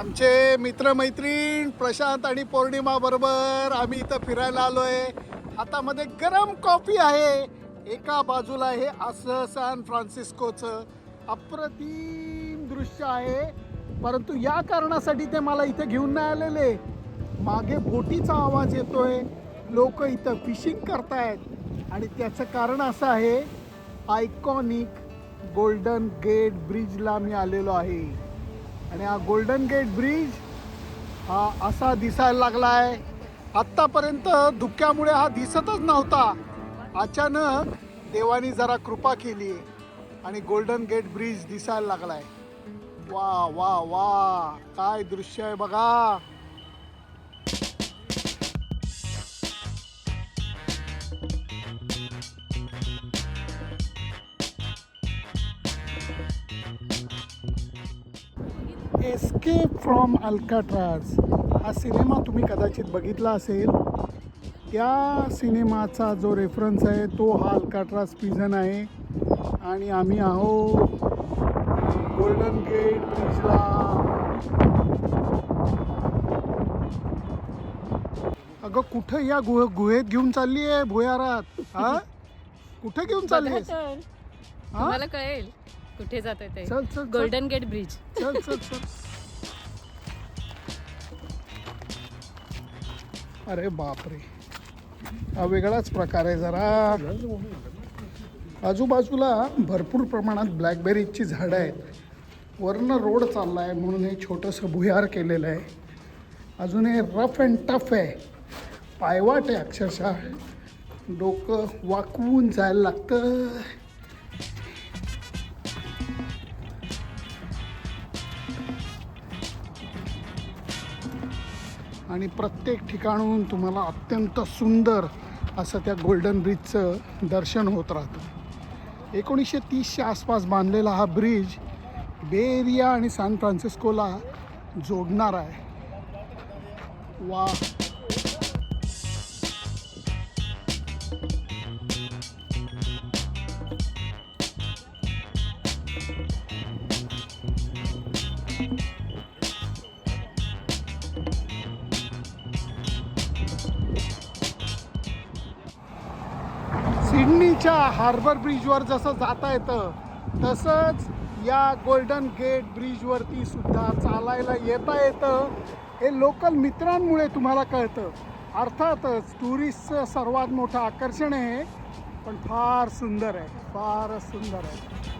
आमचे मित्रमैत्रीण प्रशांत आणि पौर्णिमा बरोबर आम्ही इथं फिरायला आलो आहे हातामध्ये गरम कॉफी आहे. एका बाजूला हे असं सॅन फ्रान्सिस्कोचं अप्रतिम दृश्य आहे. परंतु या कारणासाठी ते मला इथे घेऊन नाही आलेले. मागे बोटीचा आवाज येतोय. लोक इथं फिशिंग करतायत. आणि त्याचं कारण असं आहे आयकॉनिक गोल्डन गेट ब्रिजला मी आलेलो आहे. आणि हा गोल्डन गेट ब्रिज हा असा दिसायला लागला आहे आत्तापर्यंत धुक्यामुळे हा दिसतच नव्हता. अचानक देवानी जरा कृपा केली आणि गोल्डन गेट ब्रिज दिसायला लागला आहे वा वा वा. काय दृश्य आहे बघा. एस्केप फ्रॉम अल्काट्राज हा सिनेमा तुम्ही कदाचित बघितला असेल. त्या सिनेमाचा जो रेफरन्स आहे तो हा अल्काट्राज पिझन आहे. आणि आम्ही आहोत गोल्डन गेट ब्रिजला अगं कुठं या गुह गुहेत घेऊन चालली आहे भुयारात? हा? कुठं घेऊन चालली बघा आहेस? तर. हा? तुम्हाला कळेल. कुठे जात ते? चल, चल, चल. गोल्डन गेट ब्रिज चल चल चल. अरे बापरे. हा वेगळाच प्रकार आहे जरा. आजूबाजूला भरपूर प्रमाणात ब्लॅकबेरीजची झाडं आहेत. वरनं रोड चालला आहे म्हणून हे छोटंसं भुयार केलेलं आहे. अजून हे रफ अँड टफ आहे. पायवाट आहे अक्षरशः. डोकं वाकवून जायला लागतं. आणि प्रत्येक ठिकाणून तुम्हाला अत्यंत सुंदर असं त्या गोल्डन ब्रिजचं दर्शन होत राहतं. एकोणीसशे तीसच्या आसपास बांधलेला हा ब्रिज बे एरिया आणि सॅन फ्रान्सिस्कोला जोडणार आहे. वा! सिडनीच्या हार्बर ब्रिजवर जसं जाता येतं तसंच या गोल्डन गेट ब्रिजवरती सुद्धा चालायला येता येतं. हे लोकल मित्रांमुळे तुम्हाला कळतं. अर्थातच टुरिस्टचं सर्वात मोठं आकर्षण आहे पण फार सुंदर आहे फारच सुंदर आहे.